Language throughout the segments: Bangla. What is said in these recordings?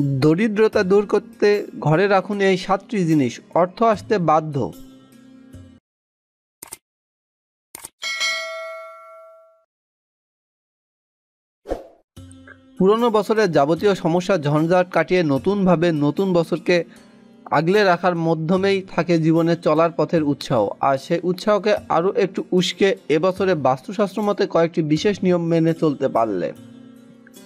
দরিদ্রতা দূর করতে ঘরে রাখুন এই সাতটি জিনিস। অর্থ আসতে বাধ্য। পুরনো বছরের যাবতীয় সমস্যা ঝঞ্ঝাট কাটিয়ে নতুনভাবে নতুন বছরকে আগলে রাখার মাধ্যমেই থাকে জীবনে চলার পথের উৎসাহ। আর সেই উৎসাহকে আরও একটু উস্কে এবছরে বাস্তুশাস্ত্র মতে কয়েকটি বিশেষ নিয়ম মেনে চলতে পারলে।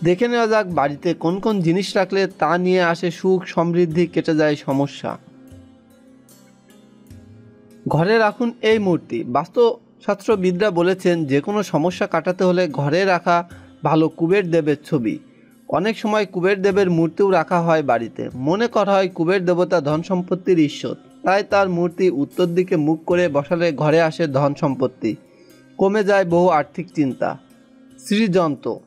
দেখে নেওয়া যাক বাড়িতে কোন কোন জিনিস রাখলে তা নিয়ে আসে সুখ, সমৃদ্ধি, কেটে যায় সমস্যা। ঘরে রাখুন এই মূর্তি। বাস্তুশাস্ত্রবিদরা বলেছেন যে কোনো সমস্যা কাটাতে হলে ঘরে রাখা ভালো কুবের দেবের ছবি। অনেক সময় কুবের দেবের মূর্তিও রাখা হয় বাড়িতে। মনে করা হয় কুবের দেবতা ধন সম্পত্তির ঈশ্বর। তাই তার মূর্তি উত্তর দিকে মুখ করে বসালে ঘরে আসে ধন সম্পত্তি। কমে যায় বহু আর্থিক চিন্তা। শ্রীযন্ত্র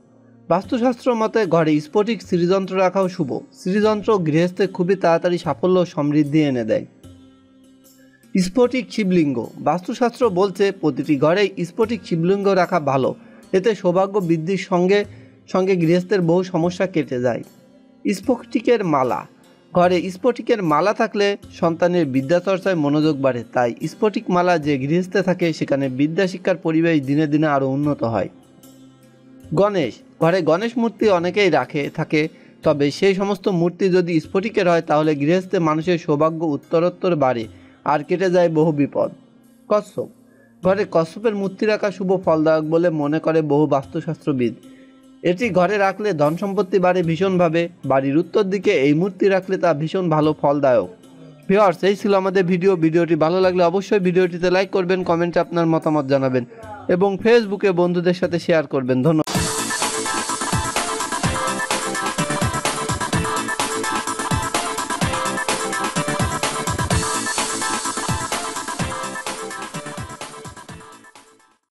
বাস্তুশাস্ত্র মতে, ঘরে স্ফটিক শ্রীযন্ত্র রাখাও শুভ। শ্রীযন্ত্র গৃহস্থে খুবই তাড়াতাড়ি সাফল্য সমৃদ্ধি এনে দেয়। স্ফটিক শিবলিঙ্গ। বাস্তুশাস্ত্র বলছে, প্রতিটি ঘরে স্ফটিক শিবলিঙ্গ রাখা ভালো। এতে সৌভাগ্য বৃদ্ধির সঙ্গে সঙ্গে গৃহস্থের বহু সমস্যা কেটে যায়। স্ফটিকের মালা। ঘরে স্ফটিকের মালা থাকলে সন্তানের বিদ্যাচর্চায় মনোযোগ বাড়ে, তাই স্ফটিক মালা যে গৃহস্থে থাকে, সেখানে বিদ্যা শিক্ষার পরিবেশ দিনে দিনে আরও উন্নত হয়। গণেশ। ঘরে গণেশ মূর্তি অনেকেই রাখে, থাকে। তবে সেই সমস্ত মূর্তি যদি স্ফটিকের হয়, তাহলে গৃহস্থে মানুষের সৌভাগ্য উত্তরোত্তর বাড়ে আর কেটে যায় বহু বিপদ। কচ্ছপ। ঘরে কচ্ছপের মূর্তি রাখা শুভ ফলদায়ক বলে মনে করে বহু বাস্তুশাস্ত্রবিদ। এটি ঘরে রাখলে ধন সম্পত্তি বাড়ে ভীষণভাবে। বাড়ির উত্তর দিকে এই মূর্তি রাখলে তা ভীষণ ভালো ফলদায়ক। ভিওয়ার্স এই ছিল আমাদের ভিডিও। ভিডিওটি ভালো লাগলে অবশ্যই ভিডিওটিতে লাইক করবেন, কমেন্টে আপনার মতামত জানাবেন এবং ফেসবুকে বন্ধুদের সাথে শেয়ার করবেন। ধন্যবাদ।